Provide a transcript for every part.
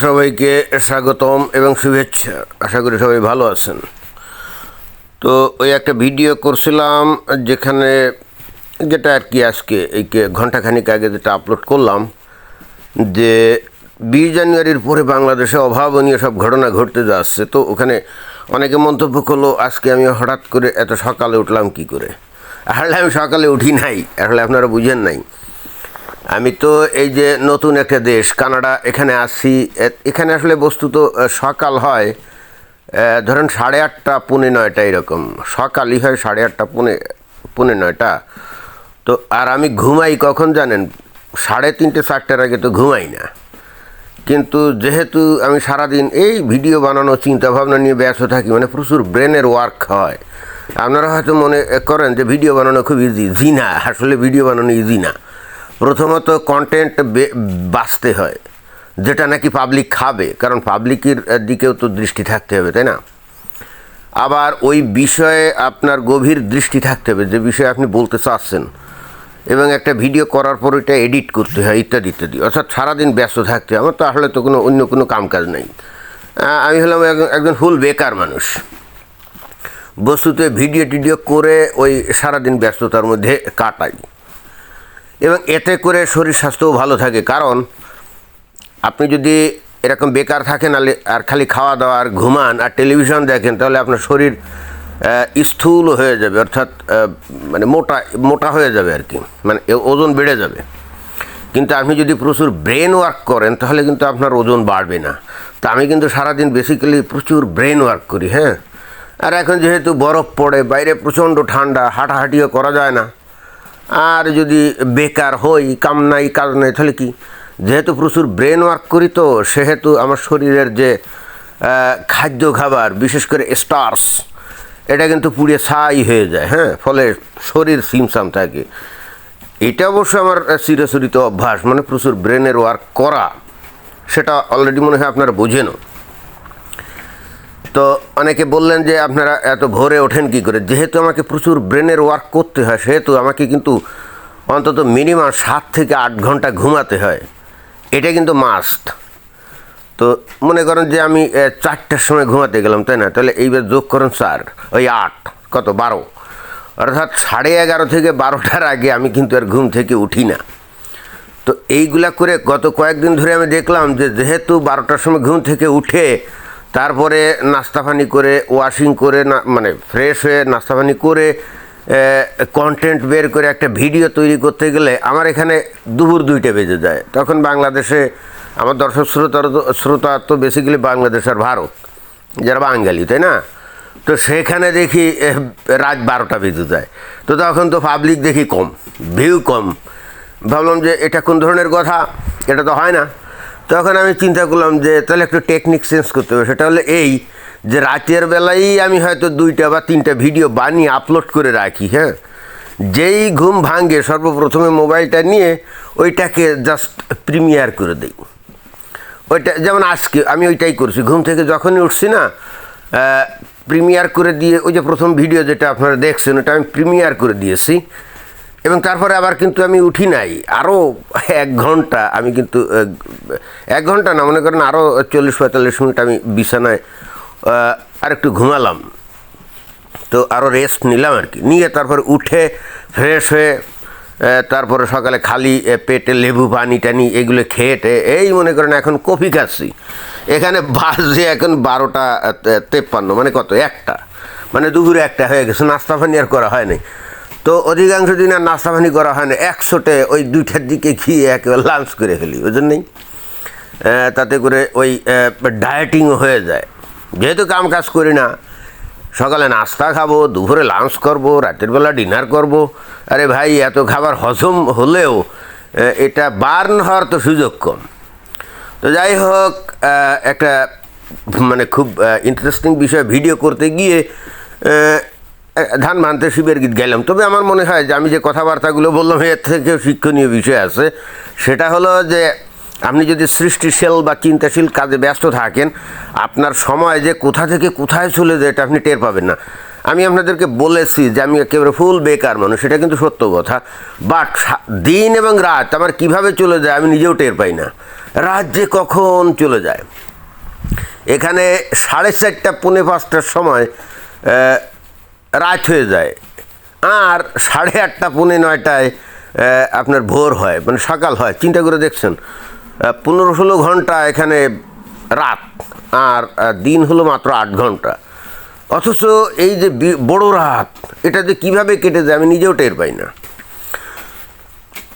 সবাইকে স্বাগতম এবং শুভেচ্ছা। আশা করি সবাই ভালো আছেন। তো ওই একটা ভিডিও করছিলাম যেখানে যেটা আর কি আজকে এই কে- ঘন্টাখানিক আগে যেটা আপলোড করলাম যে বিশ জানুয়ারির পরে বাংলাদেশে অভাবনীয় সব ঘটনা ঘটতে যাচ্ছে। তো ওখানে অনেকে মন্তব্য করল, আজকে আমি হঠাৎ করে এত সকালে উঠলাম কি করে? আসলে আমি সকালে উঠি নাই, আসলে আপনারা বুঝেন নাই। আমি তো এই যে নতুন একটা দেশ, কানাডা, এখানে আসি। এখানে আসলে বস্তুত সকাল হয় ধরেন সাড়ে আটটা, পুনে নয়টা এরকম। সকালই হয় সাড়ে আটটা, পুনে পুনে নয়টা। তো আর আমি ঘুমাই কখন জানেন? সাড়ে তিনটে, চারটার আগে তো ঘুমাই না। কিন্তু যেহেতু আমি সারাদিন এই ভিডিও বানানো চিন্তা ভাবনা নিয়ে ব্যস্ত থাকি মানে প্রচুর ব্রেনের ওয়ার্ক হয়। আপনারা হয়তো মনে করেন যে ভিডিও বানানো খুব ইজি জি না। আসলে ভিডিও বানানো ইজি না। প্রথমত কন্টেন্ট বাঁচতে হয়, যেটা নাকি পাবলিক খাবে, কারণ পাবলিকের দিকেও তো দৃষ্টি থাকতে হবে, তাই না? আবার ওই বিষয়ে আপনার গভীর দৃষ্টি থাকতে হবে, যে বিষয়ে আপনি বলতে চাচ্ছেন। এবং একটা ভিডিও করার পর ওইটা এডিট করতে হয়, ইত্যাদি ইত্যাদি। অর্থাৎ সারাদিন ব্যস্ত থাকতে আমার তো আসলে তো কোনো, অন্য কোনো কাম কাজ নেই আমি হলাম একজন ফুল বেকার মানুষ। বস্তুতে ভিডিও টিডিও করে ওই সারাদিন ব্যস্ততার মধ্যে কাটাই। এবং এতে করে শরীর স্বাস্থ্যও ভালো থাকে। কারণ আপনি যদি এরকম বেকার থাকেন আর খালি খাওয়া দাওয়া আর ঘুমান আর টেলিভিশন দেখেন, তাহলে আপনার শরীর স্থূল হয়ে যাবে, অর্থাৎ মানে মোটা মোটা হয়ে যাবে আর কি। মানে ওজন বেড়ে যাবে। কিন্তু আপনি যদি প্রচুর ব্রেন ওয়ার্ক করেন, তাহলে কিন্তু আপনার ওজন বাড়বে না। তা আমি কিন্তু সারাদিন বেসিক্যালি প্রচুর ব্রেন ওয়ার্ক করি হ্যাঁ? আর এখন যেহেতু বরফ পড়ে, বাইরে প্রচণ্ড ঠান্ডা, হাঁটাহাঁটিও করা যায় না। আর যদি বেকার হই, কাম নাই, কাজ নাই, তাহলে কি? যেহেতু প্রচুর ব্রেন ওয়ার্ক করি তো, সেহেতু আমার শরীরের যে খাদ্য খাবার, বিশেষ করে স্টার্স এটা কিন্তু পুড়ে ছাই হয়ে যায় হ্যাঁ? ফলে শরীর সিমসাম থাকে। এটা অবশ্য আমার চিরচরিত অভ্যাস মানে প্রচুর ব্রেনের ওয়ার্ক করা, সেটা অলরেডি মনে হয় আপনারা বোঝেনও। তো অনেকে বললেন যে আপনারা এত ভোরে ওঠেন কি করে? যেহেতু আমাকে প্রচুর ব্রেনের ওয়ার্ক করতে হয়, সেহেতু আমাকে কিন্তু অন্তত মিনিমাম সাত থেকে আট ঘণ্টা ঘুমাতে হয়। এটা কিন্তু মাস্ট তো মনে করেন যে আমি চারটার সময় ঘুমাতে গেলাম, তাই না? তাহলে এইবার যোগ করুন চার, ওই আট, কত? বারো। অর্থাৎ সাড়ে এগারো থেকে বারোটার আগে আমি কিন্তু আর ঘুম থেকে উঠি না। তো এইগুলা করে গত কয়েকদিন ধরে আমি দেখলাম যে যেহেতু বারোটার সময় ঘুম থেকে উঠে তারপরে নাস্তা পানি করে ওয়াশিং করে, না মানে ফ্রেশ হয়ে নাস্তা পানি করে কন্টেন্ট বের করে একটা ভিডিও তৈরি করতে গেলে আমার এখানে দুপুর দুইটা বেজে যায়। তখন বাংলাদেশে আমার দর্শক শ্রোতার শ্রোতা তো বেসিক্যালি বাংলাদেশ আর ভারত, যারা বাঙালি, তাই না? তো সেখানে দেখি রাত বারোটা বেজে যায়। তো তখন তো পাবলিক দেখি কম ভিউ কম। ভাবলাম যে এটা কোন ধরনের কথা? এটা তো হয় না। তখন আমি চিন্তা করলাম যে তাহলে একটু টেকনিক চেঞ্জ করতে হবে। সেটা হলো এই যে রাতের বেলায় আমি হয়তো দুইটা বা তিনটা ভিডিও বানিয়ে আপলোড করে রাখি হ্যাঁ? যেই ঘুম ভাঙে সর্বপ্রথমে মোবাইলটা নিয়ে ওইটাকে জাস্ট প্রিমিয়ার করে দিই। ওইটা যেমন আজকে আমি ওইটাই করছি। ঘুম থেকে যখনই উঠছি না প্রিমিয়ার করে দিয়ে ওই যে প্রথম ভিডিও যেটা আপনারা দেখছেন, ওটা আমি প্রিমিয়ার করে দিয়েছি। এবং তারপরে আবার কিন্তু আমি উঠি নাই। আরও এক ঘণ্টা আমি কিন্তু এক ঘণ্টা না, মনে করেন আরও চল্লিশ পঁয়তাল্লিশ মিনিট আমি বিছানায় আর একটু ঘুমালাম। তো আরও রেস্ট নিলাম আর কি। নিয়ে তারপর উঠে ফ্রেশ হয়ে তারপরে সকালে খালি পেটে লেবু, পানি টানি এগুলো খেয়ে টেয়ে এই মনে করেন এখন কফি খাচ্ছি। এখানে বাজে এখন বারোটা তেপ্পান্ন মানে কত? একটা। মানে দুপুরে একটা হয়ে গেছে, নাস্তা পানি আর করা হয়নি তো অধিকাংশ দিন আর নাস্তা পানি করা হয় না। একশোটে ওই দুইটার দিকে খেয়ে একেবারে লাঞ্চ করে ফেলি ওই জন্যই তাতে করে ওই ডায়েটিং হয়ে যায়। যেহেতু কাম কাজ করি না, সকালে নাস্তা খাব, দুপুরে লাঞ্চ করব, রাতের বেলা ডিনার করব। আরে ভাই, এত খাবার হজম হলেও এটা বার্ন হওয়ার তো সুযোগ কম। তো যাই হোক একটা মানে খুব ইন্টারেস্টিং বিষয় ভিডিও করতে গিয়ে ধান মানতে শিবের গীত গাইলাম। তবে আমার মনে হয় যে আমি যে কথাবার্তাগুলো বললাম, এর থেকেও শিক্ষণীয় বিষয় আছে। সেটা হলো যে, আপনি যদি সৃষ্টিশীল বা চিন্তাশীল কাজে ব্যস্ত থাকেন, আপনার সময় যে কোথা থেকে কোথায় চলে যায় এটা আপনি টের পাবেন না। আমি আপনাদেরকে বলেছি যে আমি একেবারে ফুল বেকার মানুষ, সেটা কিন্তু সত্য কথা। বাট দিন এবং রাত আমার কীভাবে চলে যায় আমি নিজেও টের পাই না। রাত যে কখন চলে যায়? এখানে সাড়ে চারটা, পৌনে পাঁচটার সময় রাত হয়ে যায়। আর সাড়ে আটটা, পৌনে নয়টায় আপনার ভোর হয় মানে সকাল হয়। চিন্তা করে দেখছেন পনেরো ষোলো ঘণ্টা এখানে রাত, আর দিন হলো মাত্র আট ঘণ্টা। অথচ এই যে বড় রাত, এটা যে কীভাবে কেটে যায় আমি নিজেও টের পাই না।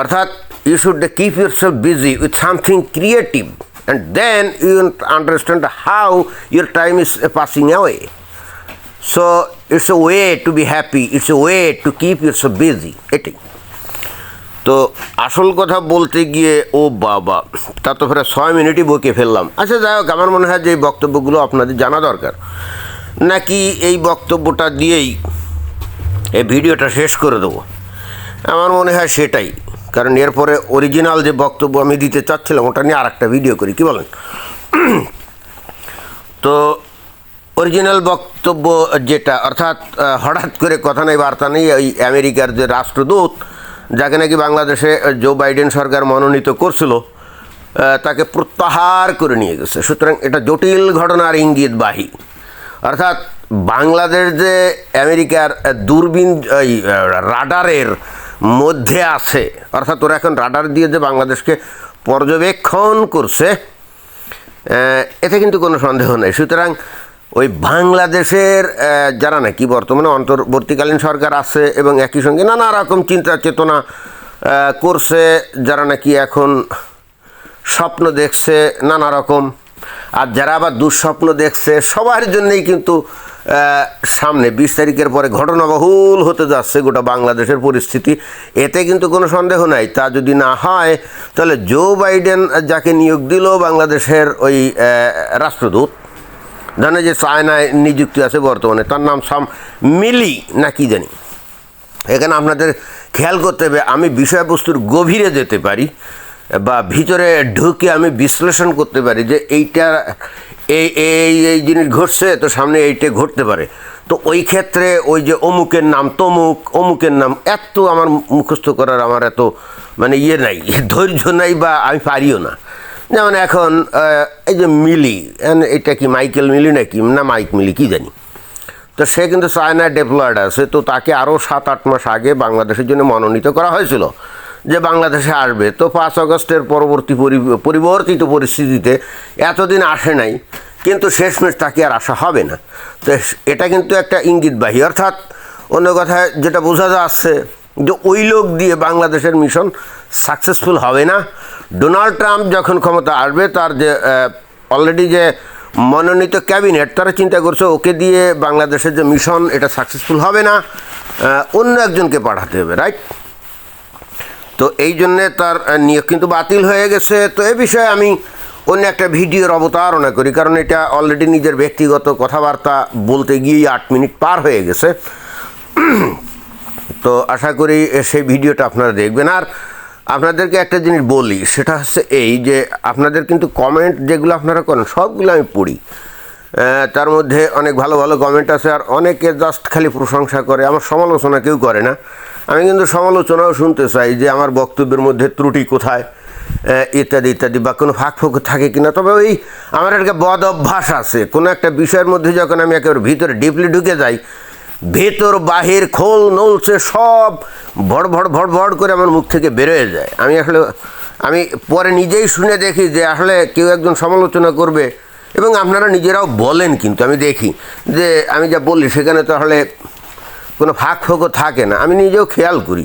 অর্থাৎ you should keep yourself busy with something creative and then you understand how your time is passing away so it's a way to be happy it's a way to keep yourself busy এটাই। তো আসল কথা বলতে গিয়ে, ও বাবা তা তো ফেরা ছয় মিনিটই বকে ফেললাম। আচ্ছা যাই হোক, আমার মনে হয় যে এই বক্তব্যগুলো আপনাদের জানা দরকার। নাকি এই বক্তব্যটা দিয়েই এই ভিডিওটা শেষ করে দেবো? আমার মনে হয় সেটাই। কারণ এরপরে অরিজিনাল যে বক্তব্য আমি দিতে চাচ্ছিলাম, ওটা নিয়ে আর একটা ভিডিও করি। কি বলেন? তো অরিজিনাল বক্তব্য যেটা, অর্থাৎ হঠাৎ করে কথা নেই, বার্তা নেই ওই আমেরিকার যে রাষ্ট্রদূত, যাকে নাকি বাংলাদেশে জো বাইডেন সরকার মনোনীত করছিল তাকে প্রত্যাহার করে নিয়ে গেছে। সুতরাং এটা জটিল ঘটনার ইঙ্গিতবাহী। অর্থাৎ, বাংলাদেশ যে আমেরিকার দূরবীন, এই রাডারের মধ্যে আছে, অর্থাৎ ওরা এখন রাডার দিয়ে যে বাংলাদেশকে পর্যবেক্ষণ করছে এতে কিন্তু কোনো সন্দেহ নেই। সুতরাং ওই বাংলাদেশের যারা নাকি বর্তমানে অন্তর্বর্তীকালীন সরকার আছে এবং একই সঙ্গে নানা রকম চিন্তা চেতনা করছে, যারা নাকি এখন স্বপ্ন দেখছে নানা রকম। আর যারা আবার দুঃস্বপ্ন দেখছে, সবার জন্যেই কিন্তু সামনে বিশ তারিখের পরে ঘটনাবহুল হতে যাচ্ছে গোটা বাংলাদেশের পরিস্থিতি। এতে কিন্তু কোনো সন্দেহ নাই। তা যদি না হয়, তাহলে জো বাইডেন যাকে নিয়োগ দিল বাংলাদেশের ওই রাষ্ট্রদূত জানে যে চায়নায় নিযুক্তি আছে বর্তমানে, তার নাম সাম মিলি না কি জানি। এখানে আপনাদের খেয়াল করতে হবে, আমি বিষয়বস্তুর গভীরে যেতে পারি বা ভিতরে ঢুকে আমি বিশ্লেষণ করতে পারি যে এইটা, এই এই এই জিনিস ঘটছে, তো সামনে এইটা ঘটতে পারে। তো ওই ক্ষেত্রে ওই যে অমুকের নাম তমুক, অমুকের নাম এত আমার মুখস্থ করার আমার এত মানে ইয়ে নাই, ধৈর্য নাই বা আমি পারিও না। যেমন এখন এই যে মিলি এটা কি মাইকেল মিলি নাকি? না মাইক মিলি, কি জানি। তো সে কিন্তু চায়নায় ডেপ্লয়েড আছে তো তাকে আরও সাত আট মাস আগে বাংলাদেশের জন্য মনোনীত করা হয়েছিল যে বাংলাদেশে আসবে। তো পাঁচ আগস্টের পরবর্তী পরি- পরিবর্তিত পরিস্থিতিতে এতদিন আসে নাই, কিন্তু শেষমেশ তাকে আর আসা হবে না। তো এটা কিন্তু একটা ইঙ্গিতবাহী। অর্থাৎ অন্য কথায় যেটা বোঝা যাচ্ছে যে ওই লোক দিয়ে বাংলাদেশের মিশন সাকসেসফুল হবে না। ডোনাল্ড ট্রাম্প যখন ক্ষমতা আসবে, তার যে অলরেডি যে মনোনীত ক্যাবিনেট তারা চিন্তা করছে ওকে দিয়ে বাংলাদেশের যে মিশন, এটা সাকসেসফুল হবে না। অন্য একজনকে পাঠাতে হবে রাইট তো এই জন্যে তার নিয়োগ কিন্তু বাতিল হয়ে গেছে। তো এ বিষয়ে আমি অন্য একটা ভিডিওর অবতারণা করি, কারণ এটা অলরেডি নিজের ব্যক্তিগত কথাবার্তা বলতে গিয়েই আট মিনিট পার হয়ে গেছে। তো আশা করি সেই ভিডিওটা আপনারা দেখবেন। আর আপনাদেরকে একটা জিনিস বলি, সেটা হচ্ছে এই যে আপনাদের কিন্তু কমেন্ট যেগুলো আপনারা করেন, সবগুলো আমি পড়ি। তার মধ্যে অনেক ভালো ভালো কমেন্ট আছে, আর অনেকে জাস্ট খালি প্রশংসা করে, আমার সমালোচনা কেউ করে না। আমি কিন্তু সমালোচনাও শুনতে চাই যে আমার বক্তব্যের মধ্যে ত্রুটি কোথায় ইত্যাদি ইত্যাদি, বা কোনো ফাঁক ফোক থাকে কিনা। তবে ওই আমার একটা বদ অভ্যাস আছে, কোনো একটা বিষয়ের মধ্যে যখন আমি একেবারে ভিতরে ডিপলি ঢুকে যাই ভেতর, বাহির, খোল নলছে সব ভড় ভড় ভড় ভড় করে আমার মুখ থেকে বেরোয় যায়। আমি আসলে, আমি পরে নিজেই শুনে দেখি যে আসলে কেউ একজন সমালোচনা করবে এবং আপনারা নিজেরাও বলেন কিন্তু, আমি দেখি যে আমি যা বললি সেখানে তো আসলে কোনো ফাঁক ফোঁকও থাকে না। আমি নিজেও খেয়াল করি।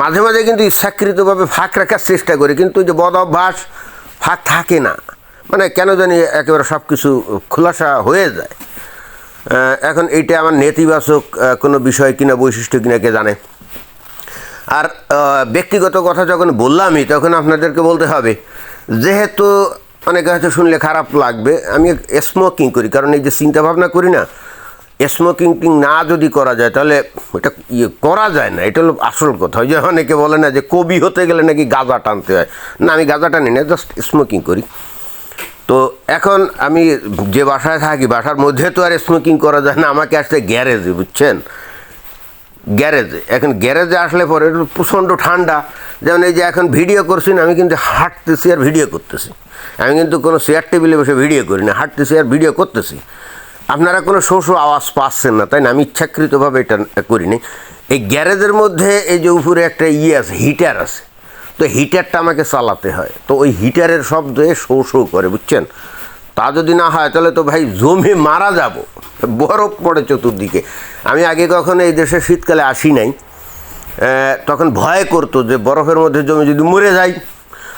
মাঝে মাঝে কিন্তু ইচ্ছাকৃতভাবে ফাঁক রাখার চেষ্টা করি, কিন্তু যে বদ অভ্যাস ফাঁক থাকে না। মানে কেন জানি একেবারে সব কিছু খোলাসা হয়ে যায়। এখন এইটা আমার নেতিবাচক কোনো বিষয় কিনা, বৈশিষ্ট্য কিনা, কে জানে। আর ব্যক্তিগত কথা যখন বললামই, তখন আপনাদেরকে বলতে হবে, যেহেতু অনেকে হয়তো শুনলে খারাপ লাগবে, আমি স্মোকিং করি, কারণ এই যে চিন্তা ভাবনা করি না স্মোকিং টিং না যদি করা যায়, তাহলে এটা ইয়ে করা যায় না, এটা হলো আসল কথা। ওই যে অনেকে বলে না যে কবি হতে গেলে নাকি গাঁজা টানতে হয়। না, আমি গাঁজা টানি না জাস্ট স্মোকিং করি। তো এখন আমি যে বাসায় থাকি, বাসার মধ্যে তো আর স্মোকিং করা যায় না, আমাকে আসতে গ্যারেজে, বুঝছেন? গ্যারেজে। এখন গ্যারেজে আসলে পরে প্রচণ্ড ঠান্ডা। যেমন এই যে এখন ভিডিও করছি না, আমি কিন্তু হাঁটতেছি আর ভিডিও করতেছি। আমি কিন্তু কোনো চেয়ার টেবিলে বসে ভিডিও করি না, হাঁটতেছি আর ভিডিও করতেছি। আপনারা কোনো শো শো আওয়াজ পাচ্ছেন না, তাই না? আমি ইচ্ছাকৃতভাবে এটা করিনি। এই গ্যারেজের মধ্যে এই যে উপরে একটা ইয়ে আছে হিটার আছে। তো হিটারটা আমাকে চালাতে হয়। তো ওই হিটারের শব্দে শো শো করে, বুঝছেন? তা যদি না হয়, তাহলে তো ভাই জমে মারা যাব। বরফ পড়ে চতুর্দিকে। আমি আগে কখনো এই দেশে শীতকালে আসি নাই। তখন ভয় করতো যে বরফের মধ্যে জমে যদি মরে যাই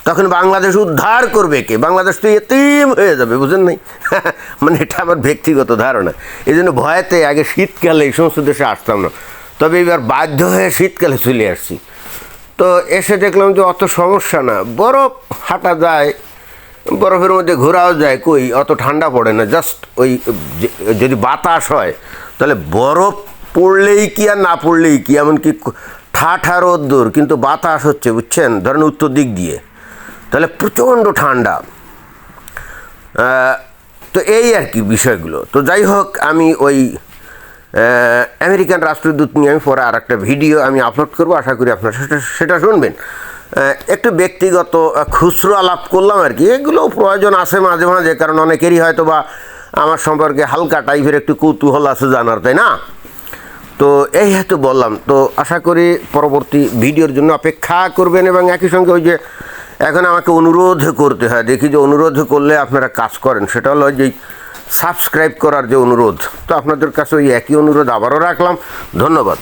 তখন বাংলাদেশ উদ্ধার করবে কে? বাংলাদেশ তো এতিম হয়ে যাবে, বুঝেন নাই? মানে এটা আমার ব্যক্তিগত ধারণা। এই জন্য ভয়েতে আগে শীতকালে এই সমস্ত দেশে আসতাম না। তবে এবার বাধ্য হয়ে শীতকালে চলে আসছি। তো এসে দেখলাম যে অত সমস্যা না। বরফ হাঁটা যায়, বরফের মধ্যে ঘোরাও যায়, কই অত ঠান্ডা পড়ে না। জাস্ট ওই যদি বাতাস হয়, তাহলে বরফ পড়লেই কি আর না পড়লেই কি? এমনকি ঠাঠা রোদ্দুর কিন্তু বাতাস হচ্ছে, বুঝছেন? ধরেন উত্তর দিক দিয়ে। তাহলে প্রচণ্ড ঠান্ডা। তো এই আর কি বিষয়গুলো। তো যাই হোক, আমি ওই আমেরিকান রাষ্ট্রদূত নিয়ে আমি পরে আর একটা ভিডিও আমি আপলোড করব, আশা করি আপনারা সেটা সেটা শুনবেন। একটু ব্যক্তিগত খুচরো আলাপ করলাম আর কি। এগুলো প্রয়োজন আছে মাঝে মাঝে, কারণ অনেকেরই হয়তো বা আমার সম্পর্কে হালকা টাইপের একটু কৌতূহল আছে জানার, তাই না? তো এই হয়তো বললাম। তো আশা করি পরবর্তী ভিডিওর জন্য অপেক্ষা করবেন এবং একই সঙ্গে ওই যে এখন আমাকে অনুরোধ করতে হয়। দেখি যে অনুরোধ করলে আপনারা কাজ করেন। সেটা হলো যে সাবস্ক্রাইব করার যে অনুরোধ তো আপনাদের কাছে ওই একই অনুরোধ আবারও রাখলাম। ধন্যবাদ।